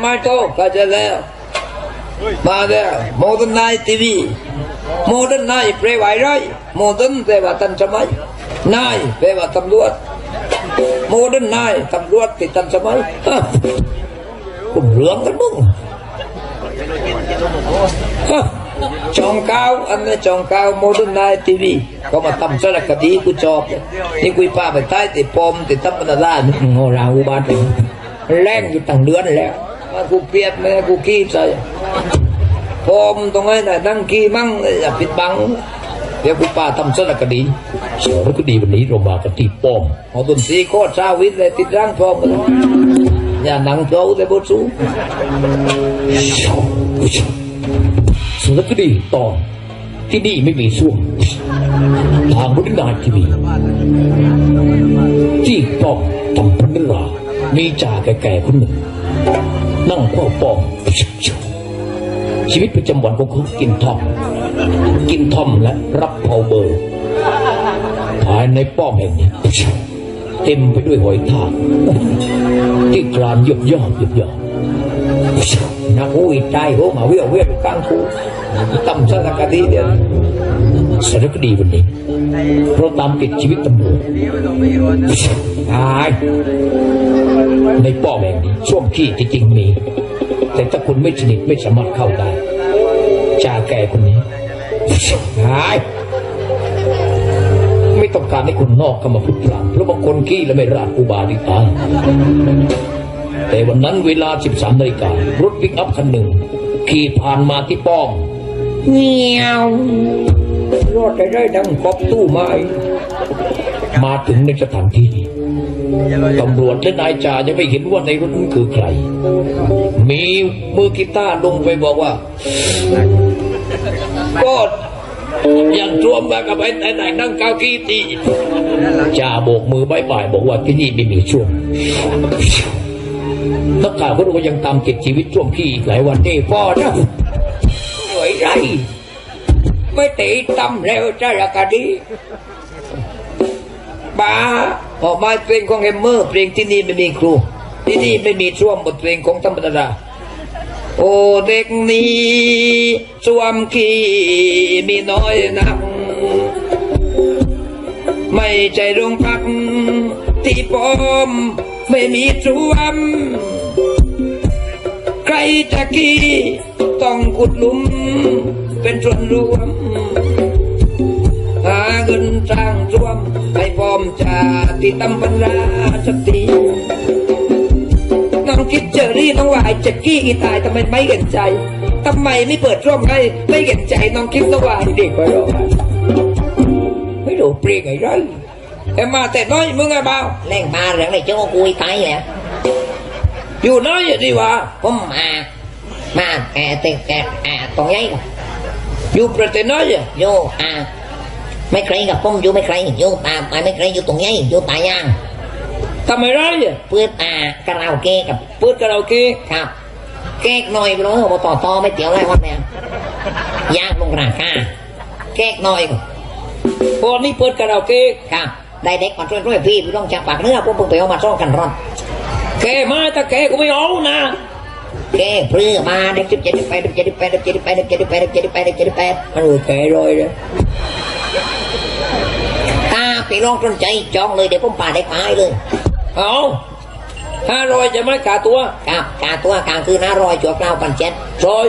ไม่โตก็จะแล้วมาแล้วโมเดิร์นไนทีวีโมเดิร์นไนแปลว่าอะไรโมเดิร์นแปลว่าทันสมัยนายแปลว่าตำรวจโมเดิร์นไนตำรวจที่ทันสมัยฮะคุณเหลืองกันมึงจองเก้าอันนี้จองเก้าโมเดิร์นไนทีวีก็มาทำสารคดีกูชอบนี่กูพาไปใต้ติดปมติดตั้มปนาลานี่โง่ราอุบาทเลยแรงอยู่ตั้งเดือนแล้ว กูเปียดมากูขี้ใส่พอมตรงไหนน่ะนั่งขี้มั่งอย่าปิดบังเดี๋ยวกูป้าทำสารคดีสารคดีวันนี้เรามากันที่ป้อมเอาตุนสีโคตรชาวิทย์เลยติดร่างพร้อมอย่าหนังโจแต่บทสูสารคดีตอนที่นี่ไม่มีส้วมทางบริการทีวีที่ป้อมตำพันรามีจ่าแก่ๆคนหนึ่ง นั่งเฝ้าป้อมชีวิตประจำวันของเขากินทอม กินทอมและรับเผาเบอร์ภายในป้อมแห่งนี้เต็มไปด้วยหอยทากที่กลานยบยอหยบย่อนักอุ้ยใจโหมาเวียวเวียวกลางคูทำสารคดีเดียวสารคดีวันนี้เพราะตามติดชีวิตตำรวจ ตาย ในป้อมแห่งนี้ช่วงขี้ที่จริงมี แต่ถ้าคุณไม่สนิทไม่สามารถเข้าได้จ่าแก่คนนี้ตาย ไม่ต้องการให้คนนอกเข้ามาพูดพลาดเพราะบางคนขี้และไม่ราดอุบาดิตายแต่วันนั้นเวลา 13นาฬิการถปิกอัพคันหนึ่ง ขี่ผ่านมาที่ป้อมเงี้ยวรอดได้ได้ดังกอบตู้ไม้ มาถึงในสถานที่นี้ตำรวจและนายจ่ายังไม่เห็นว่าในรถนั้นคือใคร มีมือกีตาร์ลงไปบอกว่า ก็ยังรวมมากับไอ้แต่ไหนนั่งเก้ากี้ตีจ่าโบกมือบายบายบอกว่าที่นี่ไม่มีช่วงนักข่าวก็รู้ว่ายังตามติดชีวิตช่วงขี้อีกหลายวันนี่พ่อนะสวยไรไม่ตีตำแล้วจะละกะดี บ้าออกมาเพลงของเฮมเมอร์เพลงที่นี่ไม่มีครู ที่นี่ไม่มีช่วงบทเพลงของธรรมดาโอ้เด็กนี้สวมขี้มีน้อยนัก ไม่ใจโรงพัก ที่ปอมไม่มีสวม ใครจะกี้ต้องขุดหลุม เป็นส่วนรวม หาเงินสร้างรวมให้ มจาที่ตำบรรดาสตรีน้องคิดเจอรี่น้องวายจะกี้อีตายทำไมไม่เห็นใจทำไมไม่เปิดร่วมให้ไม่เห็นใจน้องคิดน้องวายเด็กไปหรอกไม่รู้เปรียกไงไรแต่มาแต่น้อยมึงไงเบาเล่งมาเรื่องในโจ้กุยตายแหละอยู่น้อยอย่างดีวะผมมามาแกติแกอ่าตรงยัยกับอยู่ประเทศน้อยอะโยอ่า ไม่ใครกับผมอยู่ไม่ใครอยู่ตามไปไม่ใครอยู่ตรงยัยอยู่ตายย่างทำไมไรอะเพื่ออ่ากระเราเกะกับเปิดคาราโอเกะครับเก๊กหน่อยไปเลยว่าต่อต่อไม่เตี๋ยวไรวันเนี่ยย่างลงราคาเก๊กหน่อยก่อนพอนี้เปิดคาราโอเกะครับได้เด็กมาช่วยช่วยพี่พี่ต้องจับปากเนื้อพวกผมไปเอามาซ่องกันร้อนแกมาแต่แกก็ไม่เอานะเก๊เพื่อมาเด็กสิบเจ็ดสิบแปดสิบเจ็ดสิบแปดสิบเจ็ดสิบแปดสิบเจ็ดสิบแปดสิบเจ็ดสิบแปดสิบเจ็ดสิบแปดมันรวยแกรอยเลยถ้า พี่น้องสนใจจองเลยเดี๋ยวผมป่าได้ขายเลย เอาห้าร้อยจะไม่ขาตัวครับกาตัวกลางคืนห้าร้อยจวบเก้าพันเจ็ดรอย